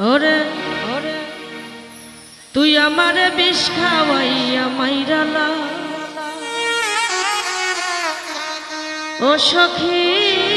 ওরে ওরে। তুই আমার বিষ খাওয়াইয়া মাইরালা ও সখী।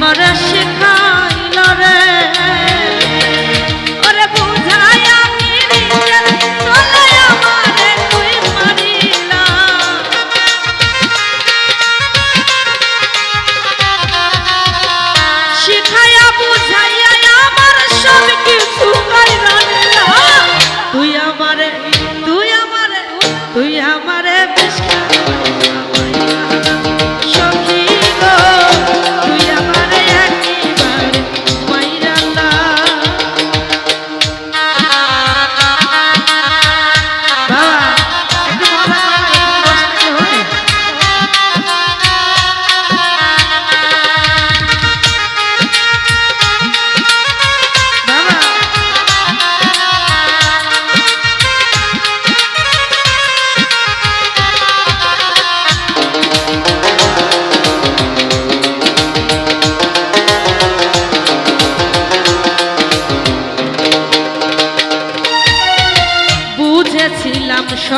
মরে শিখাইল রে। ওরে বুঝাই আমি চলে আমারে তুই মারিল শিখাইয়া বুঝাইয়া আমার আমারে, তুই আমারে তুই আমারে বিষ্কার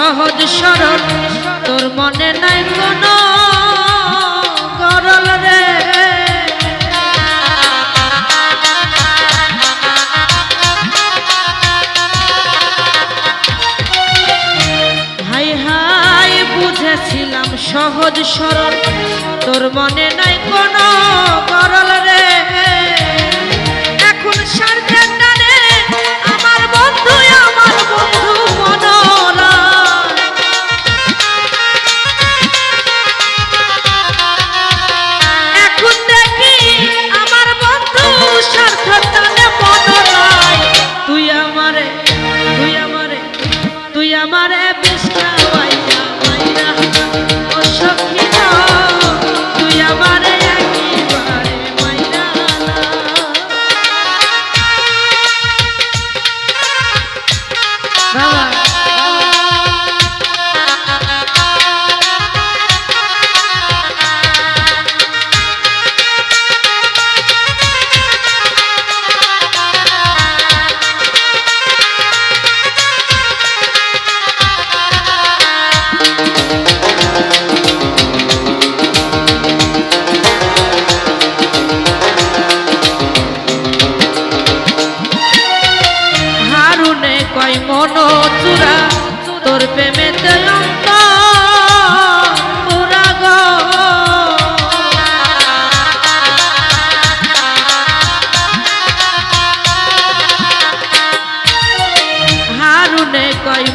সহজ সরল, তোর মনে নাই কোন করল হাই হাই, বুঝেছিলাম সহজ সরল, তোর মনে নাই কোন করল রে।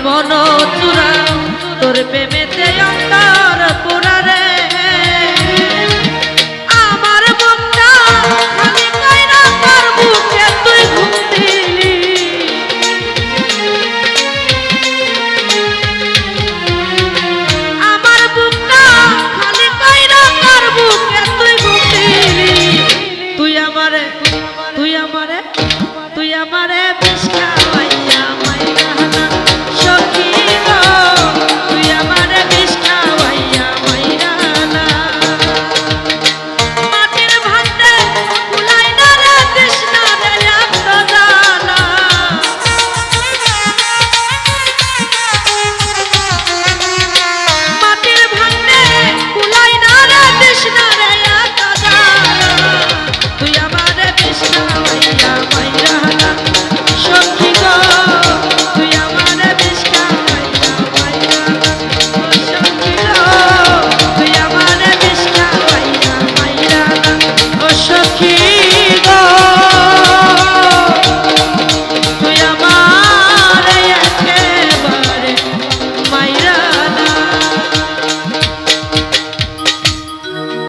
মন চূড়া তোর প্রেমে